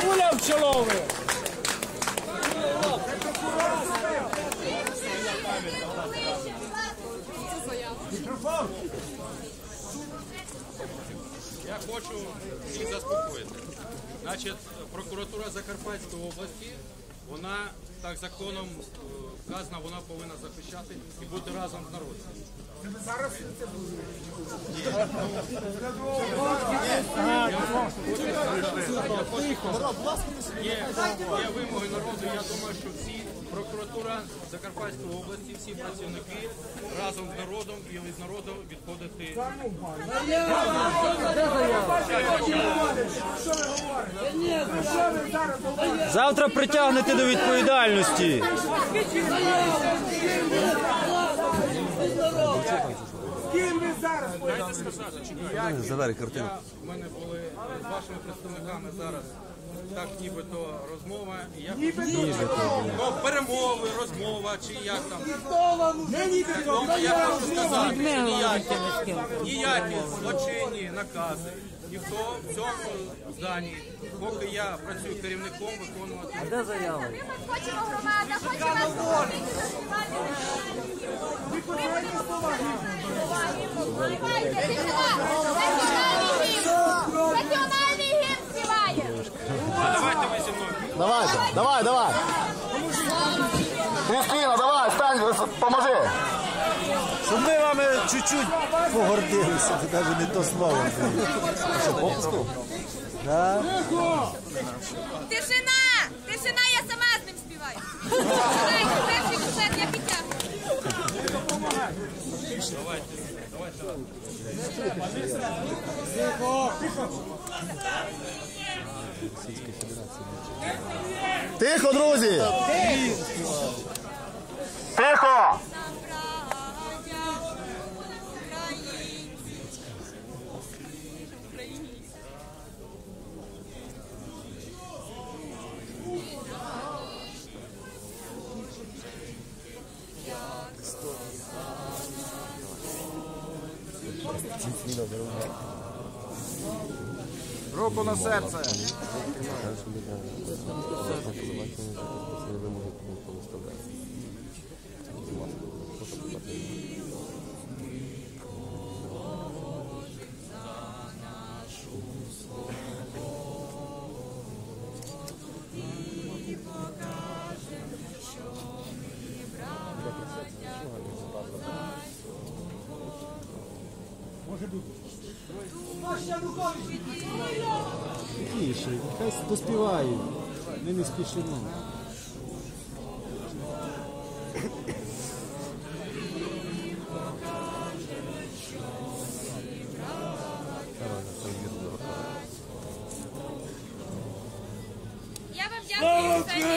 Куля пчеловий! Я хочу всіх заспокоїти. Значить, прокуратура Закарпатської області, вона так законом е, вказана, вона повинна захищати і бути разом з народом. Є, є вимоги народу. Я думаю, що всі прокуратура Закарпатської області, всі працівники разом з народом і з народом відходити. Завтра притягнете до відповідальності. Ким ви зараз? Дайте сказати, чи Завери картину. У мене були з вашими представниками зараз так нібито розмова. І як ну, перемови, розмова, чи як там. Не нібито, Ну, я хочу сказати, що ніякі, ніякі злочинні накази. Ніхто в цьому зданні, поки я працюю керівником, виконувати. Де заява? Хочемо громада, хочемо вас Співайте, тишина! Національний Давайте, давай, давай. Кристина, давай, стань, поможи. Щоб ми вами чуть-чуть погордилися, це навіть не то слово. Да? Тишина! Тишина, я сама з ним співаю! Перший куплет я підтягую. Тихо, друзі. Тихо. Руку на серце на телебаченні за спеціальні вимоги не Тише, хай поспівають. Ми не спішимо. Я вам дякую за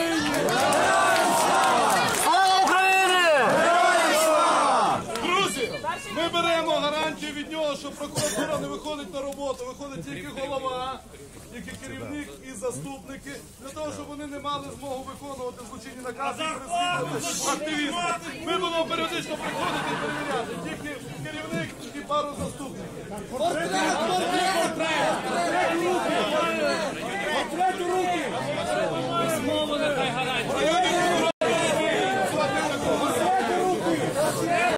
ми беремо гарантію від нього, що прокуратура не виходить на роботу, виходить тільки голова, тільки керівник і заступники, для того, щоб вони не мали змогу виконувати злочинні накази і активістів. Ми будемо періодично приходити і перевіряти.